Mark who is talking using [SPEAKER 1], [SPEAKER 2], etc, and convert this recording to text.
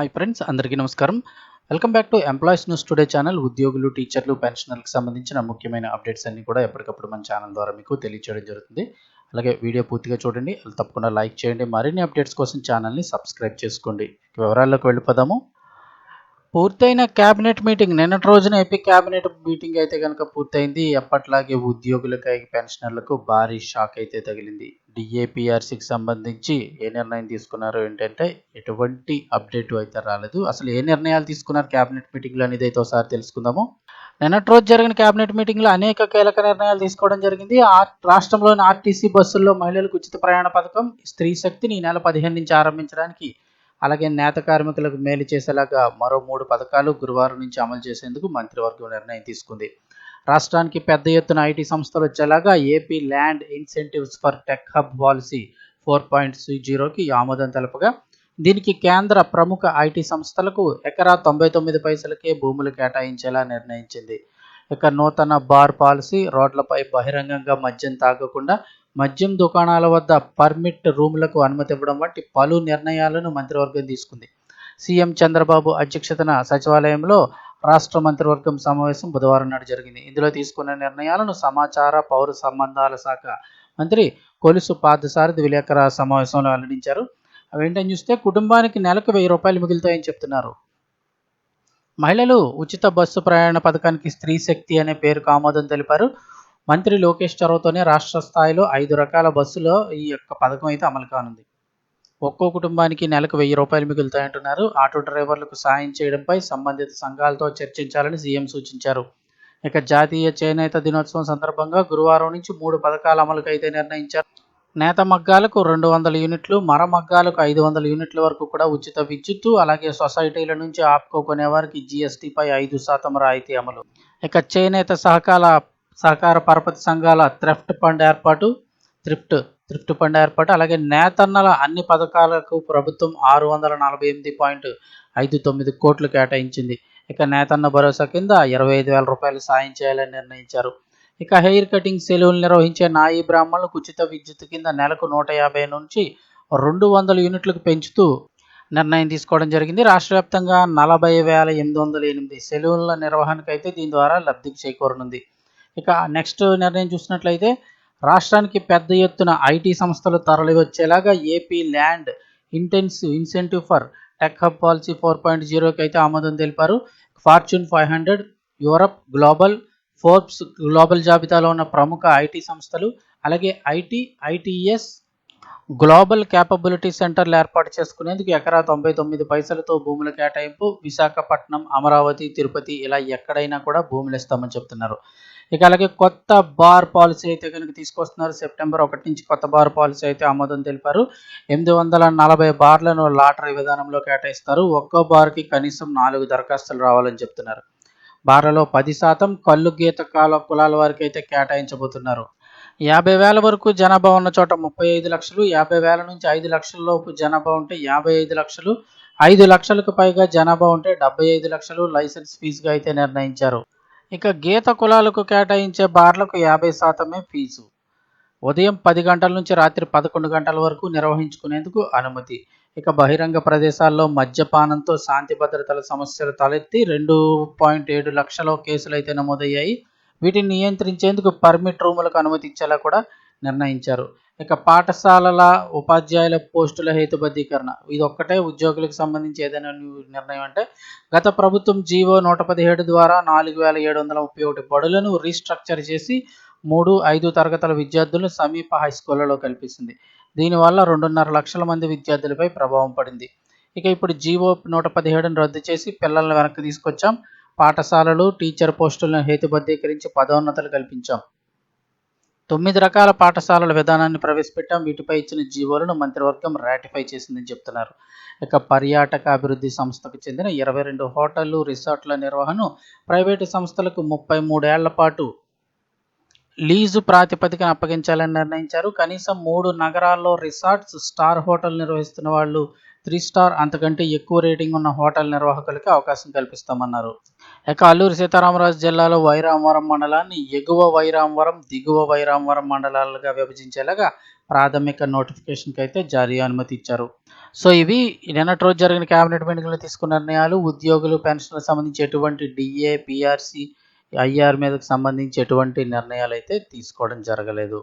[SPEAKER 1] Hi friends అందరికీ నమస్కారం. Welcome back to employees news today channel ఉద్యోగులు టీచర్లు పెన్షనర్లకు సంబంధించిన ముఖ్యమైన అప్డేట్స్ అన్ని కూడా ఎప్పటికప్పుడు మన ఛానల్ ద్వారా మీకు తెలియచేయడం జరుగుతుంది. అలాగే వీడియో పూర్తిగా చూడండి. తప్పకుండా లైక్ చేయండి. మరిన్ని అప్డేట్స్ కోసం ఛానల్ని సబ్స్క్రైబ్ చేసుకోండి. వివరాల్లోకి వెళ్ళిపోదాము. పూర్తయిన క్యాబినెట్ మీటింగ్ నిన్నటి రోజున ఏపీ క్యాబినెట్ మీటింగ్ అయితే కనుక పూర్తయింది. ఎప్పట్లాగే ఉద్యోగులకు పెన్షనర్లకు భారీ షాక్ అయితే తగిలింది. డిఏపిఆర్సీకి సంబంధించి ఏ నిర్ణయం తీసుకున్నారో ఏంటంటే ఎటువంటి అప్డేట్ అయితే రాలేదు. అసలు ఏ నిర్ణయాలు తీసుకున్నారు క్యాబినెట్ మీటింగ్లో అనేది అయితే ఒకసారి తెలుసుకుందాము. నిన్నటి రోజు జరిగిన క్యాబినెట్ మీటింగ్లో అనేక కీలక నిర్ణయాలు తీసుకోవడం జరిగింది. ఆ రాష్ట్రంలోని ఆర్టీసీ బస్సుల్లో మహిళలకు ఉచిత ప్రయాణ పథకం స్త్రీ శక్తిని ఈ నెల పదిహేను నుంచి ఆరంభించడానికి అలాగే నేత కార్మికులకు మేలు చేసేలాగా మరో మూడు పథకాలు గురువారం నుంచి అమలు చేసేందుకు మంత్రివర్గం నిర్ణయం తీసుకుంది. రాష్ట్రానికి పెద్ద ఎత్తున ఐటీ సంస్థలు వచ్చేలాగా AP land incentives for tech hub policy four point జీరోకి ఆమోదం తెలపగా దీనికి కేంద్ర ప్రముఖ ఐటీ సంస్థలకు ఎకరా తొంభై తొమ్మిది పైసలకే భూములు కేటాయించేలా నిర్ణయించింది. ఇక నూతన బార్ పాలసీ రోడ్లపై బహిరంగంగా మద్యం తాగకుండా మద్యం దుకాణాల వద్ద పర్మిట్ రూములకు అనుమతి ఇవ్వడం వంటి పలు నిర్ణయాలను మంత్రివర్గం తీసుకుంది. సీఎం చంద్రబాబు అధ్యక్షతన సచివాలయంలో రాష్ట్ర మంత్రివర్గం సమావేశం బుధవారం నాడు జరిగింది. ఇందులో తీసుకున్న నిర్ణయాలను సమాచార పౌర సంబంధాల శాఖ మంత్రి కొలుసు పార్థసారథి విలేకరుల సమావేశంలో వెల్లడించారు. అవేంటని చూస్తే కుటుంబానికి నెలకు వెయ్యి రూపాయలు మిగులుతాయని చెప్తున్నారు. మహిళలు ఉచిత బస్సు ప్రయాణ పథకానికి స్త్రీ శక్తి అనే పేరుకు ఆమోదం తెలిపారు. మంత్రి లోకేష్ చొరవతోనే రాష్ట్ర స్థాయిలో ఐదు రకాల బస్సులో ఈ యొక్క పథకం అయితే అమలు కానుంది. ఒక్కో కుటుంబానికి నెలకు వెయ్యి రూపాయలు మిగులుతాయంటున్నారు. ఆటో డ్రైవర్లకు సాయం చేయడంపై సంబంధిత సంఘాలతో చర్చించాలని సీఎం సూచించారు. ఇక జాతీయ చేనేత దినోత్సవం సందర్భంగా గురువారం నుంచి మూడు పథకాల అమలుకైతే నిర్ణయించారు. నేత మగ్గాలకు రెండు వందల యూనిట్లు మర మగ్గాలకు ఐదు వందల యూనిట్ల వరకు కూడా ఉచిత విద్యుత్తు అలాగే సొసైటీల నుంచి ఆపుకోకునే వారికి జీఎస్టీపై ఐదు శాతం రాయితీ అమలు. ఇక చేనేత సహకార సహకార పరపతి సంఘాల థ్రిఫ్ట్ ఫండ్ ఏర్పాటు థ్రిఫ్ట్ థ్రిఫ్ట్ ఫండ్ ఏర్పాటు అలాగే నేతన్నల అన్ని పథకాలకు ప్రభుత్వం ఆరు వందల నలభై ఎనిమిది పాయింట్ ఐదు తొమ్మిది కోట్లు కేటాయించింది. ఇక నేతన్న భరోసా కింద ఇరవై ఐదు వేల రూపాయలు సాయం చేయాలని నిర్ణయించారు. ఇక హెయిర్ కటింగ్ సెలూన్ నిర్వహించే నాయి బ్రాహ్మణులకు ఉచిత విద్యుత్ కింద నెలకు నూట యాభై నుంచి రెండు వందల యూనిట్లకు పెంచుతూ నిర్ణయం తీసుకోవడం జరిగింది. రాష్ట్ర వ్యాప్తంగా నలభై వేల ఎనిమిది వందల ఎనిమిది సెలూన్ల నిర్వహణకైతే దీని ద్వారా లబ్ధికి చేకూరనుంది. ఇక నెక్స్ట్ నిర్ణయం చూసినట్లయితే రాష్ట్రానికి పెద్ద ఎత్తున ఐటీ సంస్థలు తరలివచ్చేలాగా AP land intensive incentive for tech hub policy four point జీరోకి అయితే ఆమోదం తెలిపారు. Fortune five hundred Europe global Forbes global జాబితాలో ఉన్న ప్రముఖ ఐటీ సంస్థలు అలాగే ఐటీ ఐటీఎస్ గ్లోబల్ క్యాపబిలిటీ సెంటర్లు ఏర్పాటు చేసుకునేందుకు ఎకరా తొంభై తొమ్మిది పైసలతో భూముల కేటాయింపు విశాఖపట్నం అమరావతి తిరుపతి ఇలా ఎక్కడైనా కూడా భూములు ఇస్తామని చెప్తున్నారు. ఇక అలాగే కొత్త బార్ పాలసీ అయితే కనుక తీసుకొస్తున్నారు. సెప్టెంబర్ ఒకటి నుంచి కొత్త బార్ పాలసీ అయితే ఆమోదం తెలిపారు. ఎనిమిది వందల నలభై బార్లను లాటరీ విధానంలో కేటాయిస్తారు. ఒక్కో బార్కి కనీసం నాలుగు దరఖాస్తులు రావాలని చెప్తున్నారు. బార్లలో పది శాతం కళ్ళు గీత కాల కులాల వారికి అయితే కేటాయించబోతున్నారు. యాభై వేల వరకు జనాభా ఉన్న చోట ముప్పై ఐదు లక్షలు యాభై వేల నుంచి ఐదు లక్షల లోపు జనాభా ఉంటే యాభై ఐదు లక్షలు ఐదు లక్షలకు పైగా జనాభా ఉంటే డెబ్బై ఐదు లక్షలు లైసెన్స్ ఫీజుగా అయితే నిర్ణయించారు. ఇక గీత కులాలకు కేటాయించే బార్లకు యాభై శాతమే ఫీజు. ఉదయం పది గంటల నుంచి రాత్రి పదకొండు గంటల వరకు నిర్వహించుకునేందుకు అనుమతి. ఇక బహిరంగ ప్రదేశాల్లో మద్యపానంతో శాంతి భద్రతల సమస్యలు తలెత్తి రెండు పాయింట్ ఏడు లక్షల కేసులు అయితే నమోదయ్యాయి. వీటిని నియంత్రించేందుకు పర్మిట్ రూములకు అనుమతి ఇచ్చేలా కూడా నిర్ణయించారు. ఇక పాఠశాలల ఉపాధ్యాయుల పోస్టుల హేతుబద్ధీకరణ. ఇది ఒక్కటే ఉద్యోగులకు సంబంధించి ఏదైనా నిర్ణయం అంటే గత ప్రభుత్వం జీవో నూట పదిహేడు ద్వారా నాలుగు వేల ఏడు వందల ముప్పై ఒకటి బడులను రీస్ట్రక్చర్ చేసి మూడు ఐదు తరగతుల విద్యార్థులను సమీప హైస్కూళ్ళలో కల్పిస్తుంది. దీనివల్ల రెండున్నర లక్షల మంది విద్యార్థులపై ప్రభావం పడింది. ఇక ఇప్పుడు జీవో నూట పదిహేడును రద్దు చేసి పిల్లలను వెనక్కి తీసుకొచ్చాం. పాఠశాలలు టీచర్ పోస్టులను హేతుబద్ధీకరించి పదోన్నతులు కల్పించాం. తొమ్మిది రకాల పాఠశాలల విధానాన్ని ప్రవేశపెట్టాం. వీటిపై ఇచ్చిన జీవోలను మంత్రివర్గం రాటిఫై చేసిందని చెప్తున్నారు. ఇక పర్యాటక అభివృద్ధి సంస్థకు చెందిన ఇరవై రెండు హోటళ్ళు రిసార్ట్ల నిర్వహణను ప్రైవేటు సంస్థలకు ముప్పై మూడేళ్ళ పాటు లీజు ప్రాతిపదికన అప్పగించాలని నిర్ణయించారు. కనీసం మూడు నగరాల్లో రిసార్ట్స్ స్టార్ హోటల్ నిర్వహిస్తున్న వాళ్ళు త్రీ స్టార్ అంతకంటే ఎక్కువ రేటింగ్ ఉన్న హోటల్ నిర్వాహకులకి అవకాశం కల్పిస్తామన్నారు. ఇక అల్లూరి సీతారామరాజు జిల్లాలో వైరామవరం మండలాన్ని ఎగువ వైరామవరం దిగువ వైరామవరం మండలాలుగా విభజించేలాగా ప్రాథమిక నోటిఫికేషన్కి అయితే జారీ అనుమతి ఇచ్చారు. సో ఇవి నిన్నటి రోజు జరిగిన కేబినెట్ మీటింగ్లో తీసుకున్న నిర్ణయాలు. ఉద్యోగులు పెన్షన్లకు సంబంధించి ఎటువంటి డిఏ పిఆర్సీ ఐఆర్ మీదకి సంబంధించి ఎటువంటి నిర్ణయాలు అయితే తీసుకోవడం జరగలేదు.